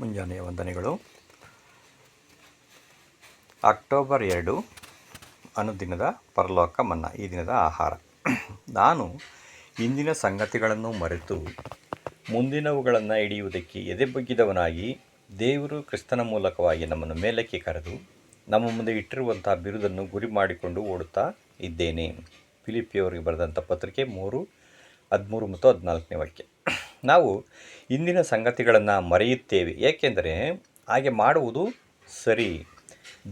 ಮುಂಜಾನೆಯ ವಂದನೆಗಳು. ಅಕ್ಟೋಬರ್ ಎರಡು, ಅನುದಿನದ ಪರಲೋಕ ಮನ್ನಾ, ಈ ದಿನದ ಆಹಾರ. ನಾನು ಇಂದಿನ ಸಂಗತಿಗಳನ್ನು ಮರೆತು ಮುಂದಿನವುಗಳನ್ನು ಹಿಡಿಯುವುದಕ್ಕೆ ಎದೆ ಬಗ್ಗಿದವನಾಗಿ ದೇವರು ಕ್ರಿಸ್ತನ ಮೂಲಕವಾಗಿ ನಮ್ಮನ್ನು ಮೇಲಕ್ಕೆ ಕರೆದು ನಮ್ಮ ಮುಂದೆ ಇಟ್ಟಿರುವಂಥ ಬಿರುದನ್ನು ಗುರಿ ಮಾಡಿಕೊಂಡು ಓಡುತ್ತಾ ಇದ್ದೇನೆ. ಫಿಲಿಪಿಯವರಿಗೆ ಬರೆದಂಥ ಪತ್ರಿಕೆ ಮೂರು, ಹದಿಮೂರು ಮತ್ತು ಹದಿನಾಲ್ಕನೇ ವಾಕ್ಯ. ನಾವು ಇಂದಿನ ಸಂಗತಿಗಳನ್ನು ಮರೆಯುತ್ತೇವೆ. ಏಕೆಂದರೆ ಹಾಗೆ ಮಾಡುವುದು ಸರಿ.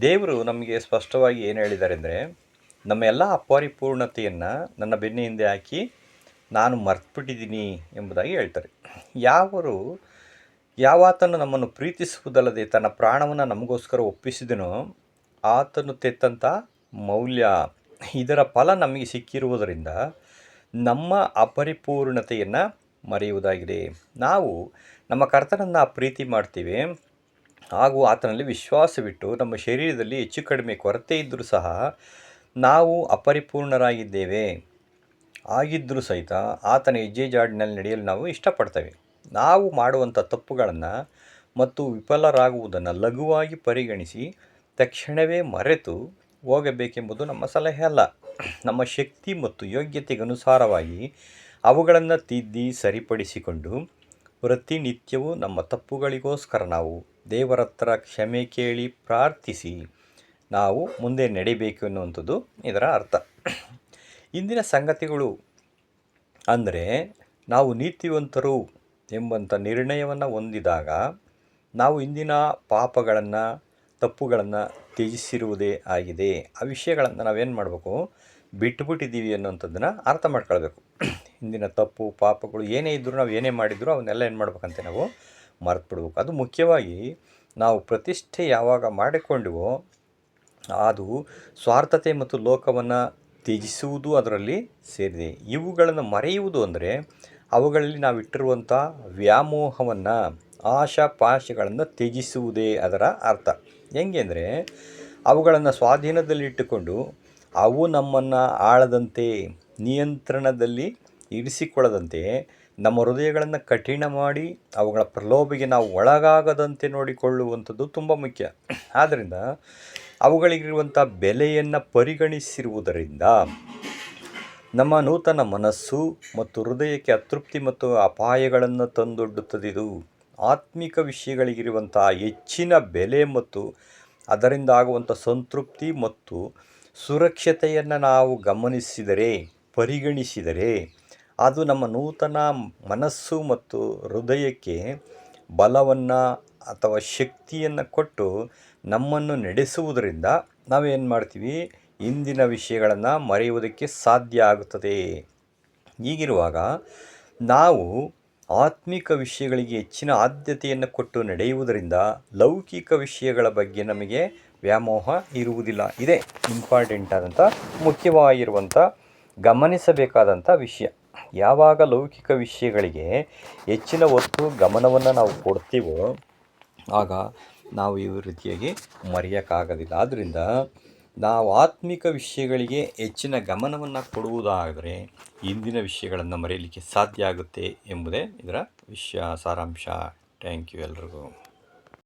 ದೇವರು ನಮಗೆ ಸ್ಪಷ್ಟವಾಗಿ ಏನು ಹೇಳಿದ್ದಾರೆ ಅಂದರೆ ನಮ್ಮ ಎಲ್ಲ ಅಪರಿಪೂರ್ಣತೆಯನ್ನು ನನ್ನ ಬೆನ್ನ ಹಿಂದೆ ಹಾಕಿ ನಾನು ಮರ್ತುಬಿಟ್ಟಿದ್ದೀನಿ ಎಂಬುದಾಗಿ ಹೇಳ್ತಾರೆ. ಯಾವರು, ಯಾವಾತನು ನಮ್ಮನ್ನು ಪ್ರೀತಿಸುವುದಲ್ಲದೆ ತನ್ನ ಪ್ರಾಣವನ್ನು ನಮಗೋಸ್ಕರ ಒಪ್ಪಿಸಿದನೋ ಆತನು ತೆತ್ತಂಥ ಮೌಲ್ಯ. ಇದರ ಫಲ ನಮಗೆ ಸಿಕ್ಕಿರುವುದರಿಂದ ನಮ್ಮ ಅಪರಿಪೂರ್ಣತೆಯನ್ನು ಮರೆಯುವುದಾಗಿದೆ. ನಾವು ನಮ್ಮ ಕರ್ತನನ್ನು ಪ್ರೀತಿ ಮಾಡ್ತೀವಿ. ಹಾಗೂ ಆತನಲ್ಲಿ ವಿಶ್ವಾಸವಿಟ್ಟು ನಮ್ಮ ಶರೀರದಲ್ಲಿ ಹೆಚ್ಚು ಕಡಿಮೆ ಕೊರತೆ ಇದ್ದರೂ ಸಹ ನಾವು ಅಪರಿಪೂರ್ಣರಾಗಿದ್ದೇವೆ. ಆಗಿದ್ದರೂ ಸಹಿತ ಆತನ ಹೆಜ್ಜೆ ಜಾಡಿನಲ್ಲಿ ನಡೆಯಲು ನಾವು ಇಷ್ಟಪಡ್ತೇವೆ. ನಾವು ಮಾಡುವಂಥ ತಪ್ಪುಗಳನ್ನು ಮತ್ತು ವಿಫಲರಾಗುವುದನ್ನು ಲಘುವಾಗಿ ಪರಿಗಣಿಸಿ ತಕ್ಷಣವೇ ಮರೆತು ಹೋಗಬೇಕೆಂಬುದು ನಮ್ಮ ಸಲಹೆ ಅಲ್ಲ. ನಮ್ಮ ಶಕ್ತಿ ಮತ್ತು ಯೋಗ್ಯತೆಗನುಸಾರವಾಗಿ ಅವುಗಳನ್ನು ತಿದ್ದಿ ಸರಿಪಡಿಸಿಕೊಂಡು ಪ್ರತಿನಿತ್ಯವೂ ನಮ್ಮ ತಪ್ಪುಗಳಿಗೋಸ್ಕರ ನಾವು ದೇವರ ಹತ್ರ ಕ್ಷಮೆ ಕೇಳಿ ಪ್ರಾರ್ಥಿಸಿ ನಾವು ಮುಂದೆ ನಡಿಬೇಕು ಎನ್ನುವಂಥದ್ದು ಇದರ ಅರ್ಥ. ಇಂದಿನ ಸಂಗತಿಗಳು ಅಂದರೆ ನಾವು ನೀತಿವಂತರು ಎಂಬಂಥ ನಿರ್ಣಯವನ್ನು ಹೊಂದಿದಾಗ ನಾವು ಇಂದಿನ ಪಾಪಗಳನ್ನು, ತಪ್ಪುಗಳನ್ನು ತ್ಯಜಿಸಿರುವುದೇ ಆಗಿದೆ. ಆ ವಿಷಯಗಳನ್ನು ನಾವೇನು ಮಾಡಬೇಕು? ಬಿಟ್ಟುಬಿಟ್ಟಿದ್ದೀವಿ ಅನ್ನೋಂಥದ್ದನ್ನು ಅರ್ಥ ಮಾಡ್ಕೊಳ್ಬೇಕು. ಇಂದಿನ ತಪ್ಪು ಪಾಪಗಳು ಏನೇ ಇದ್ದರೂ ನಾವು ಏನೇ ಮಾಡಿದರೂ ಅವನ್ನೆಲ್ಲ ಏನು ಮಾಡ್ಬೇಕಂತೆ ನಾವು ಮರೆತು ಬಿಡ್ಬೇಕು ಅದು ಮುಖ್ಯವಾಗಿ ನಾವು ಪ್ರತಿಷ್ಠೆ ಯಾವಾಗ ಮಾಡಿಕೊಂಡಿವೋ ಅದು ಸ್ವಾರ್ಥತೆ ಮತ್ತು ಲೋಕವನ್ನು ತ್ಯಜಿಸುವುದು ಅದರಲ್ಲಿ ಸೇರಿದೆ. ಇವುಗಳನ್ನು ಮರೆಯುವುದು ಅಂದರೆ ಅವುಗಳಲ್ಲಿ ನಾವು ಇಟ್ಟಿರುವಂಥ ವ್ಯಾಮೋಹವನ್ನು, ಆಶಾಪಾಶಗಳನ್ನು ತ್ಯಜಿಸುವುದೇ ಅದರ ಅರ್ಥ. ಹೆಂಗೆ ಅಂದರೆ ಅವುಗಳನ್ನು ಸ್ವಾಧೀನದಲ್ಲಿಟ್ಟುಕೊಂಡು ಅವು ನಮ್ಮನ್ನು ಆಳದಂತೆ ನಿಯಂತ್ರಣದಲ್ಲಿ ಇರಿಸಿಕೊಳ್ಳದಂತೆ ನಮ್ಮ ಹೃದಯಗಳನ್ನು ಕಠಿಣ ಮಾಡಿ ಅವುಗಳ ಪ್ರಲೋಭೆಗೆ ನಾವು ಒಳಗಾಗದಂತೆ ನೋಡಿಕೊಳ್ಳುವಂಥದ್ದು ತುಂಬ ಮುಖ್ಯ. ಆದ್ದರಿಂದ ಅವುಗಳಿಗಿರುವಂಥ ಬೆಲೆಯನ್ನು ಪರಿಗಣಿಸಿರುವುದರಿಂದ ನಮ್ಮ ನೂತನ ಮನಸ್ಸು ಮತ್ತು ಹೃದಯಕ್ಕೆ ಅತೃಪ್ತಿ ಮತ್ತು ಅಪಾಯಗಳನ್ನು ತಂದೊಡ್ಡುತ್ತದೆ. ಇದು ಆತ್ಮಿಕ ವಿಷಯಗಳಿಗಿರುವಂಥ ಹೆಚ್ಚಿನ ಬೆಲೆ ಮತ್ತು ಅದರಿಂದ ಆಗುವಂಥ ಸಂತೃಪ್ತಿ ಮತ್ತು ಸುರಕ್ಷತೆಯನ್ನು ನಾವು ಗಮನಿಸಿದರೆ, ಪರಿಗಣಿಸಿದರೆ ಅದು ನಮ್ಮ ನೂತನ ಮನಸ್ಸು ಮತ್ತು ಹೃದಯಕ್ಕೆ ಬಲವನ್ನು ಅಥವಾ ಶಕ್ತಿಯನ್ನು ಕೊಟ್ಟು ನಮ್ಮನ್ನು ನಡೆಸುವುದರಿಂದ ನಾವೇನು ಮಾಡ್ತೀವಿ? ಇಂದಿನ ವಿಷಯಗಳನ್ನು ಮರೆಯುವುದಕ್ಕೆ ಸಾಧ್ಯ ಆಗುತ್ತದೆ. ಹೀಗಿರುವಾಗ ನಾವು ಆತ್ಮಿಕ ವಿಷಯಗಳಿಗೆ ಹೆಚ್ಚಿನ ಆದ್ಯತೆಯನ್ನು ಕೊಟ್ಟು ನಡೆಯುವುದರಿಂದ ಲೌಕಿಕ ವಿಷಯಗಳ ಬಗ್ಗೆ ನಮಗೆ ವ್ಯಾಮೋಹ ಇರುವುದಿಲ್ಲ. ಇದೇ ಇಂಪಾರ್ಟೆಂಟ್ ಆದಂಥ ಮುಖ್ಯವಾಗಿರುವಂಥ ಗಮನಿಸಬೇಕಾದಂಥ ವಿಷಯ. ಯಾವಾಗ ಲೌಕಿಕ ವಿಷಯಗಳಿಗೆ ಹೆಚ್ಚಿನ ಒತ್ತು, ಗಮನವನ್ನು ನಾವು ಕೊಡ್ತೀವೋ, ಆಗ ನಾವು ಈ ರೀತಿಯಾಗಿ ಮರೆಯೋಕ್ಕಾಗೋದಿಲ್ಲ. ಆದ್ದರಿಂದ ನಾವು ಆತ್ಮಿಕ ವಿಷಯಗಳಿಗೆ ಹೆಚ್ಚಿನ ಗಮನವನ್ನು ಕೊಡುವುದಾದರೆ ಇಂದಿನ ವಿಷಯಗಳನ್ನು ಮರೆಯಲಿಕ್ಕೆ ಸಾಧ್ಯ ಆಗುತ್ತೆ ಎಂಬುದೇ ಇದರ ವಿಷಯ ಸಾರಾಂಶ ಥ್ಯಾಂಕ್ ಯು ಎಲ್ರಿಗೂ.